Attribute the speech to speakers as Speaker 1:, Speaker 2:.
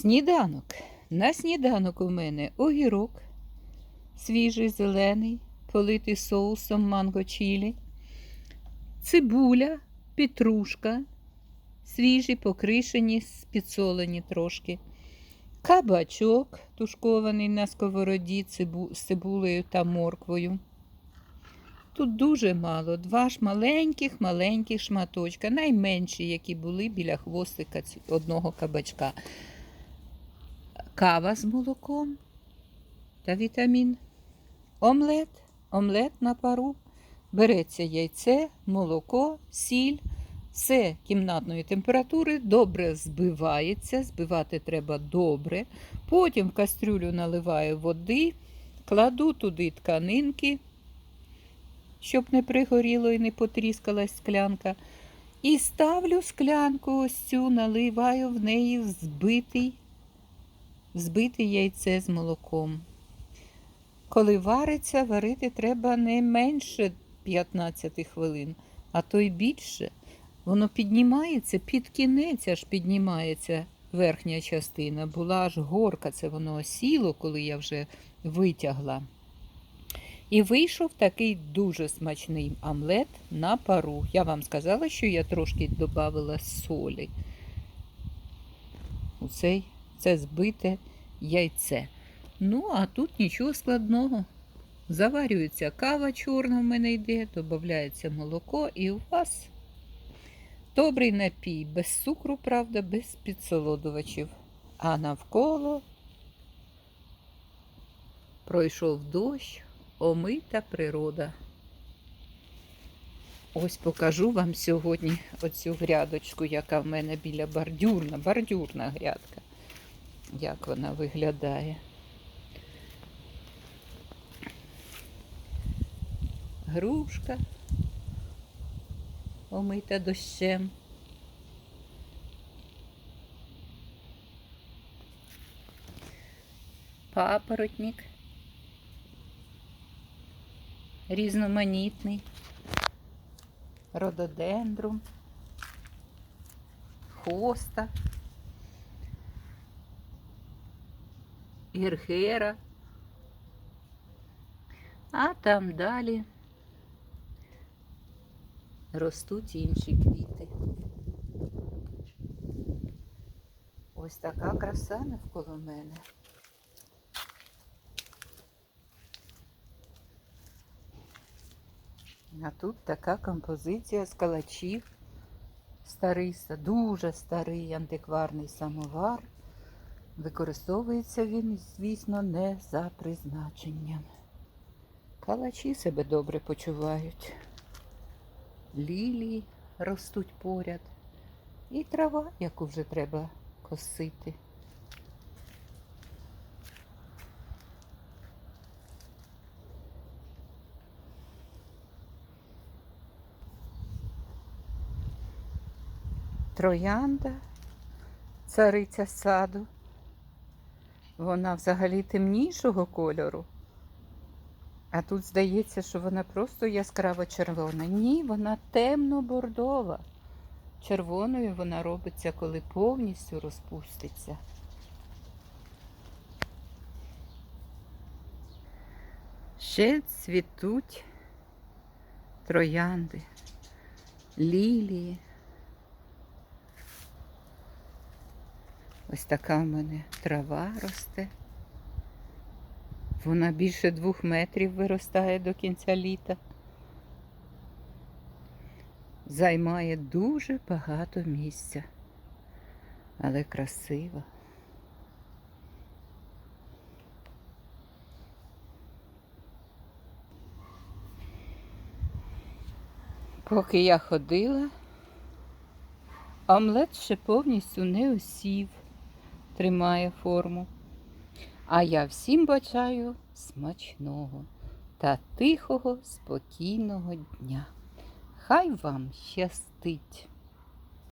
Speaker 1: Сніданок. На сніданок у мене огірок, свіжий зелений, политий соусом манго чілі, цибуля, петрушка, свіжі, покришені, підсолені трошки, кабачок тушкований на сковороді цибу- з цибулею та морквою. Тут дуже мало, два ж маленьких, маленьких шматочка, найменші, які були біля хвостика одного кабачка. Кава з молоком та вітамін. Омлет, омлет на пару. Береться яйце, молоко, сіль, все кімнатної температури, добре збивається, збивати треба добре. Потім в кастрюлю наливаю води, кладу туди тканинки, щоб не пригоріло і не потріскалась склянка. І ставлю склянку ось цю, наливаю в неї збитий, збите яйце з молоком. Коли вариться, варити треба не менше 15 хвилин, а то й більше. Воно піднімається під кінець, аж піднімається верхня частина. Була аж горка, це воно осіло, коли я вже витягла. І вийшов такий дуже смачний омлет на пару. Я вам сказала, що я трошки додавала солі. У цей це збите яйце. Ну, а тут нічого складного. Заварюється кава чорна в мене йде, додається молоко, і у вас добрий напій, без цукру, правда, без підсолодувачів. А навколо пройшов дощ, омита природа. Ось покажу вам сьогодні оцю грядочку, яка в мене біля бордюрна, бордюрна грядка. Як вона виглядає. Грушка омита дощем. Папоротник різноманітний, рододендрум, хоста, гірхера. А там далі ростуть інші квіти. Ось така краса навколо мене. А тут така композиція з калачів. Старий, дуже старий антикварний самовар. Використовується він, звісно, не за призначенням. Калачі себе добре почувають. Лілії ростуть поряд. І трава, яку вже треба косити. Троянда, цариця саду. Вона взагалі темнішого кольору. А тут здається, що вона просто яскраво червона. Ні, вона темно-бордова. Червоною вона робиться, коли повністю розпуститься. Ще цвітуть троянди, лілії. Ось така в мене трава росте. Вона більше двох метрів виростає до кінця літа. Займає дуже багато місця, але красиво. Поки я ходила, омлет ще повністю не осів, тримає форму. А я всім бажаю смачного та тихого, спокійного дня. Хай вам щастить!